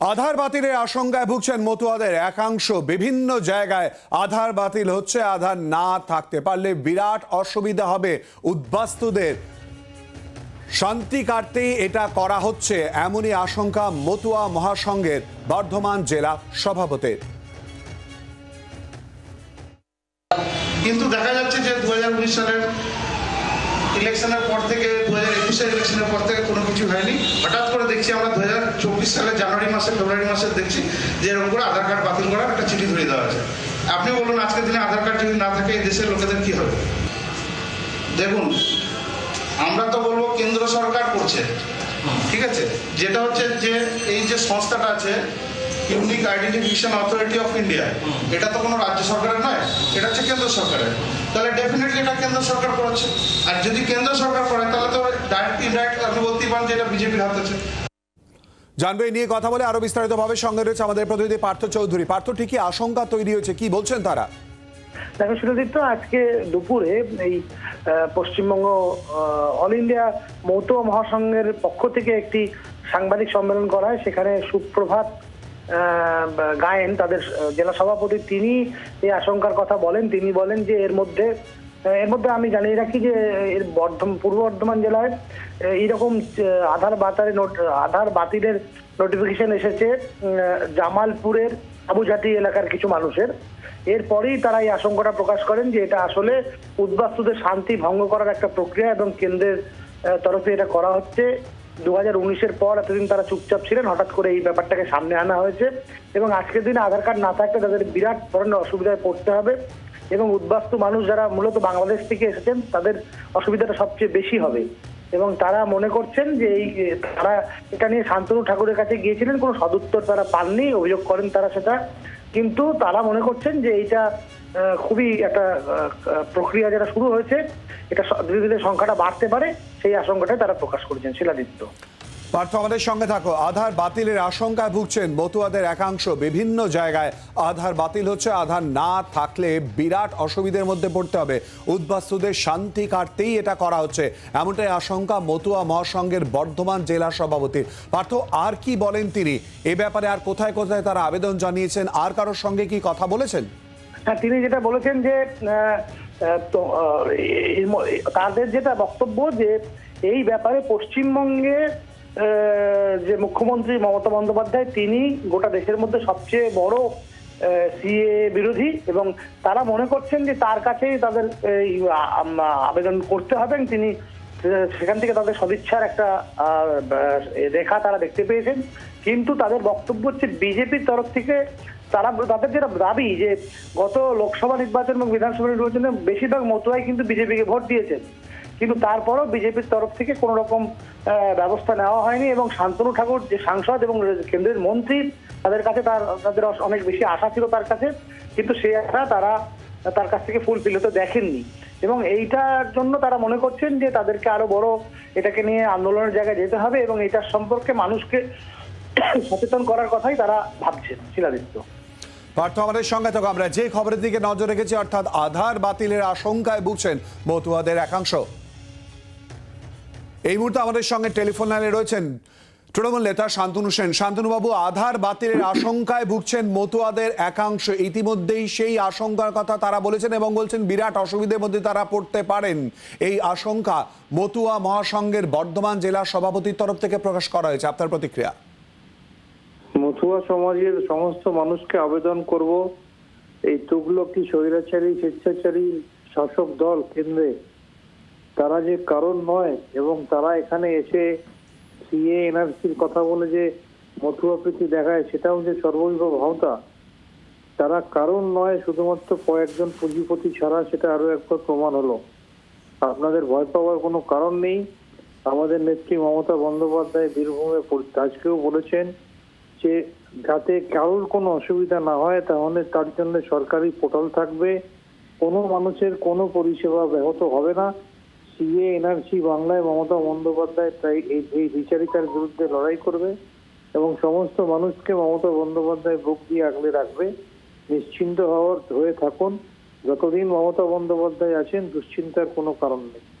আধার বাতিলের আশঙ্কায় ভুগছেন মতুয়াদের একাংশ। বিভিন্ন জায়গায় আধার বাতিল হচ্ছে, আধার না থাকতে পারলে বিরাট অসুবিধা হবে উদ্বাস্তুদের। শান্তি কাটতেই এটা করা হচ্ছে, এমনই আশঙ্কা মতুয়া মহাসংঘের বর্ধমান জেলা সভাপতির। কিন্তু দেখা যাচ্ছে যে দু সালের ইলেকশনের পর থেকে দু হাজার একুশের ইলেকশনের পর থেকে কোনো কিছু হয়নি। হঠাৎ করে দেখছি আমরা দু হাজার চব্বিশ সালের জানুয়ারি মাসে, ফেব্রুয়ারি মাসে দেখছি যে এরকম করে আধার কার্ড বাতিল করার একটা চিঠি ধরে দেওয়া হয়েছে। আপনি বলুন, আজকের দিনে আধার কার্ড যদি না থাকে, এই দেশের লোকেদের কি হবে? দেখুন, আমরা তো বলব কেন্দ্র সরকার করছে। ঠিক আছে? যেটা হচ্ছে যে, এই যে সংস্থাটা আছে unique identification authority of India. এটা তো কোনো রাজ্য সরকারের নয় এটা হচ্ছে কেন্দ্র সরকারের। তাহলে ডেফিনেটলি এটা কেন্দ্র সরকার করাচ্ছে আর যদি কেন্দ্র সরকার করে তাহলে তো ডাইরেক্ট ইনডাইরেক্ট আপনি বলতেই পারেন যে এটা বিজেপির হাত আছে। জানবে এই নিয়ে কথা বলে আরও বিস্তারিতভাবে সঙ্গে রয়েছে আমাদের প্রতিনিধি পার্থ চৌধুরী। পার্থ ঠিকই আশঙ্কা তৈরি হয়েছে? কি বলছেন তারা? দেখো সুরজিৎ আজকে দুপুরে এই পশ্চিমবঙ্গ অল ইন্ডিয়া মৌত মহাসংঘের পক্ষ থেকে একটি সাংবাদিক সম্মেলন করা হয়। সেখানে সুপ্রভাত গায়েন তাদের জেলা সভাপতি তিনি এই আশঙ্কার কথা বলেন। তিনি বলেন যে এর মধ্যে এর মধ্যে আমি জানিয়ে রাখি যে এর বর্ধমান পূর্ব বর্ধমান জেলায় এইরকম আধার বাতারে নোট, আধার বাতিলের নোটিফিকেশন এসেছে জামালপুরের আবুজাতি এলাকার কিছু মানুষের। এরপরেই তারা এই আশঙ্কাটা প্রকাশ করেন যে এটা আসলে উদ্বাস্তুদের শান্তি ভঙ্গ করার একটা প্রক্রিয়া এবং কেন্দ্রের তরফে এটা করা হচ্ছে। দু হাজার উনিশের পর এতদিন তারা চুপচাপ ছিলেন, হঠাৎ করে এই ব্যাপারটাকে সামনে আনা হয়েছে এবং আজকের দিনে আধার কার্ড না থাকলে তাদের বিরাট ধরনের অসুবিধায় পড়তে হবে এবং উদ্বাস্তু মানুষ যারা মূলত বাংলাদেশ থেকে এসেছেন, তাদের অসুবিধাটা সবচেয়ে বেশি হবে। এবং তারা মনে করছেন যে এই, তারা এটা নিয়ে শান্তনু ঠাকুরের কাছে গিয়েছিলেন, কোনো সদুত্তর তারা পাননি, অভিযোগ করেন তারা সেটা। কিন্তু তারা মনে করছেন যে এইটা খুবই একটা প্রক্রিয়া যেটা শুরু হয়েছে, এটা ধীরে ধীরে সংখ্যাটা বাড়তে পারে, সেই আশঙ্কাটাই তারা প্রকাশ করেছেন শিলাদিত্য। পার্থ, আমাদের সঙ্গে থাকো। আধার বাতিলের আশঙ্কায় ভুগছেন মতুয়াদের একাংশ বিভিন্ন জায়গায়। আধার বাতিল হচ্ছে, আধার না থাকলে বিরাট অসুবিধের মধ্যে পড়তে হবে। উদ্বাস্তুদের শান্তি কাটতেই এটা করা হচ্ছে। এমনটাই আশঙ্কা মতুয়া মহাসংঘের বর্ধমান জেলা সভাপতির। পার্থ, আর কি বলেন তিনি? এ ব্যাপারে আর কোথায় কোথায় তারা আবেদন জানিয়েছেন? আর কারোর সঙ্গে কি কথা বলেছেন? তিনি যেটা বলেছেন যে তাদের যেটা বক্তব্য যে এই ব্যাপারে পশ্চিমবঙ্গে যে মুখ্যমন্ত্রী মমতা বন্দ্যোপাধ্যায় তিনি গোটা দেশের মধ্যে সবচেয়ে বড় সিএ বিরোধী এবং তারা মনে করছেন যে তার কাছেই তাদের এই, আবেদন করতে হবে তিনি সেখান থেকে তাদের সদিচ্ছার একটা রেখা তারা দেখতে পেয়েছেন। কিন্তু তাদের বক্তব্য হচ্ছে বিজেপির তরফ থেকে তারা তাদের যেটা দাবি যে গত লোকসভা নির্বাচন এবং বিধানসভা নির্বাচনে বেশিরভাগ মতুয়াই কিন্তু বিজেপিকে ভোট দিয়েছেন। কিন্তু তারপরও বিজেপির তরফ থেকে কোনো রকম ব্যবস্থা নেওয়া হয়নি এবং শান্তনু ঠাকুর যে সাংসদ এবং কেন্দ্রের মন্ত্রী, তাদের কাছে তার, তাদের অনেক বেশি আশা ছিল তার কাছে। কিন্তু সে আশা তারা, তার কাছ থেকে ফুলফিল হতে দেখেননি। এবং এইটার জন্য তারা মনে করছেন যে তাদেরকে আরও বড় এটাকে নিয়ে আন্দোলনের জায়গায় যেতে হবে এবং এটার সম্পর্কে মানুষকে সচেতন করার কথাই তারা ভাবছেন। শিলাদিত্য। পার্থ, আমাদের সঙ্গে থাকো আমরা। যে খবরের দিকে নজর রেখেছি, অর্থাৎ আধার বাতিলের আশঙ্কায় ভুগছেন মতুয়াদের একাংশ। এই মুহূর্তে আমাদের সঙ্গে টেলিফোন লাইনে রয়েছেন তৃণমূল নেতা শান্তনু সেন। শান্তনুবাবু, আধার বাতিলের আশঙ্কায় ভুগছেন মতুয়াদের একাংশ। ইতিমধ্যেই সেই আশঙ্কার কথা তারা বলেছেন এবং বলছেন বিরাট অসুবিধার মধ্যে তারা পড়তে পারেন। এই আশঙ্কা মতুয়া মহাসংঘের বর্ধমান জেলা সভাপতির তরফ থেকে প্রকাশ করা হয়েছে। আপনার প্রতিক্রিয়া? মথুয়া সমাজের সমস্ত মানুষকে আবেদন করব। এই তুগলকি স্বৈরাচারী, স্বেচ্ছাচারী শাসক দল কেন্দ্রে। তারা যে কারণ নয় এবং তারা এখানে এসে সিএ, এনআরসির কথা বলে যে মথুয়া প্রীতি দেখায়, সেটাও যে সর্বৈব ভাবতা তারা কারণ নয়, শুধুমাত্র কয়েকজন পুঁজিপতি ছাড়া সেটা আরও একবার প্রমাণ হলো। আপনাদের ভয় পাওয়ার কোনো কারণ নেই। আমাদের নেত্রী মমতা বন্দ্যোপাধ্যায় বীরভূমে আজকেও বলেছেন যে যাতে কারোর কোনো অসুবিধা না হয়, তাহলে তার জন্য সরকারি পোর্টাল থাকবে। কোনো মানুষের কোনো পরিষেবা ব্যাহত হবে না। সিএ, এনআরসি, বাংলায় মমতা বন্দ্যোপাধ্যায় তাই এই বিচারিতার বিরুদ্ধে লড়াই করবে এবং সমস্ত মানুষকে মমতা বন্দ্যোপাধ্যায় বুক দিয়ে আগলে রাখবে। নিশ্চিন্ত হওয়ার হয়ে থাকুন। যতদিন মমতা বন্দ্যোপাধ্যায় আছেন, দুশ্চিন্তার কোনো কারণ নেই।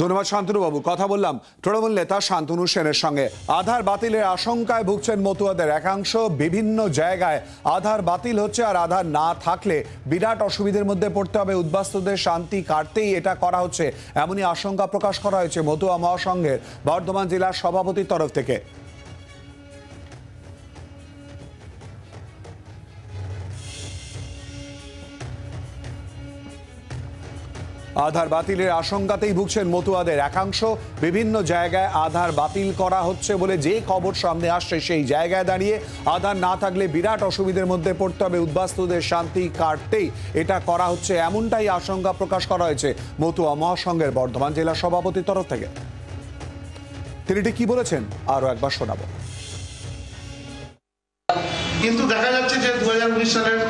ধন্যবাদ শান্তনুবাবু। কথা বললাম তৃণমূল নেতা শান্তনু সেনের সঙ্গে। আধার বাতিলের আশঙ্কায় ভুগছেন মতুয়াদের একাংশ। বিভিন্ন জায়গায় আধার বাতিল হচ্ছে আর আধার না থাকলে বিরাট অসুবিধার মধ্যে পড়তে হবে। উদ্বাস্তুদের শান্তি কাটতেই এটা করা হচ্ছে। এমনই আশঙ্কা প্রকাশ করা হয়েছে মতুয়া মহাসংঘের বর্ধমান জেলার সভাপতির তরফ থেকে। আধার বাতিলের আশঙ্কাতেই ভুগছেন মতুয়াদের একাংশ। বিভিন্ন জায়গায় আধার বাতিল করা হচ্ছে বলে যে খবর সামনে আসছে সেই জায়গায় দাঁড়িয়ে আধার না থাকলে বিরাট অসুবিধার মধ্যে পড়তে হবে। উদ্বাস্তুদের শান্তি কাটতেই এটা করা হচ্ছে, এমনটাই আশঙ্কা প্রকাশ করা হয়েছে মতুয়া মহাসংঘের বর্ধমান জেলা সভাপতির তরফ থেকে। তিনি ঠিক কি বলেছেন? আরও একবার শোনাবো। কিন্তু দেখা যাচ্ছে যে দু সালের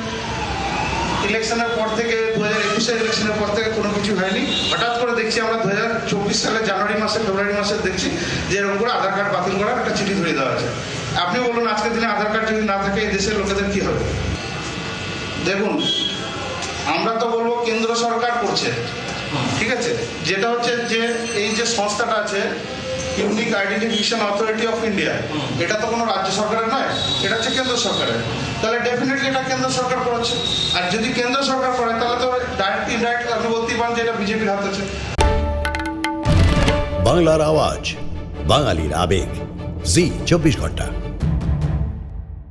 ইলেকশনের পর থেকে দু হাজার একুশের ইলেকশনের পর থেকে কোনো কিছু হয়নি। হঠাৎ করে দেখছি আমরা দু হাজার চব্বিশ সালে জানুয়ারি মাসে, ফেব্রুয়ারি মাসে দেখছি যে এরকম করে আধার কার্ড বাতিল করার একটা চিঠি ধরে দেওয়া আছে আপনি বলুন, আজকের দিনে আধার কার্ড যদি না থাকে, এই দেশের লোকেদের কি হবে? দেখুন, আমরা তো বলব কেন্দ্র সরকার করছে। ঠিক আছে? যেটা হচ্ছে যে, এই যে সংস্থাটা আছে unique identification authority of India. এটা তো কোনো রাজ্য সরকারের নয় এটা হচ্ছে কেন্দ্র সরকারের। তাহলে ডেফিনেটলি এটা কেন্দ্র সরকার করাচ্ছে আর যদি কেন্দ্র সরকার করে তাহলে তো ডাইরেক্ট ইনডাইরেক্ট আপনি বলতেই পারেন যে এটা বিজেপির হাত আছে। বাংলার আওয়াজ বাঙালির আবেগ। জি চব্বিশ ঘণ্টা।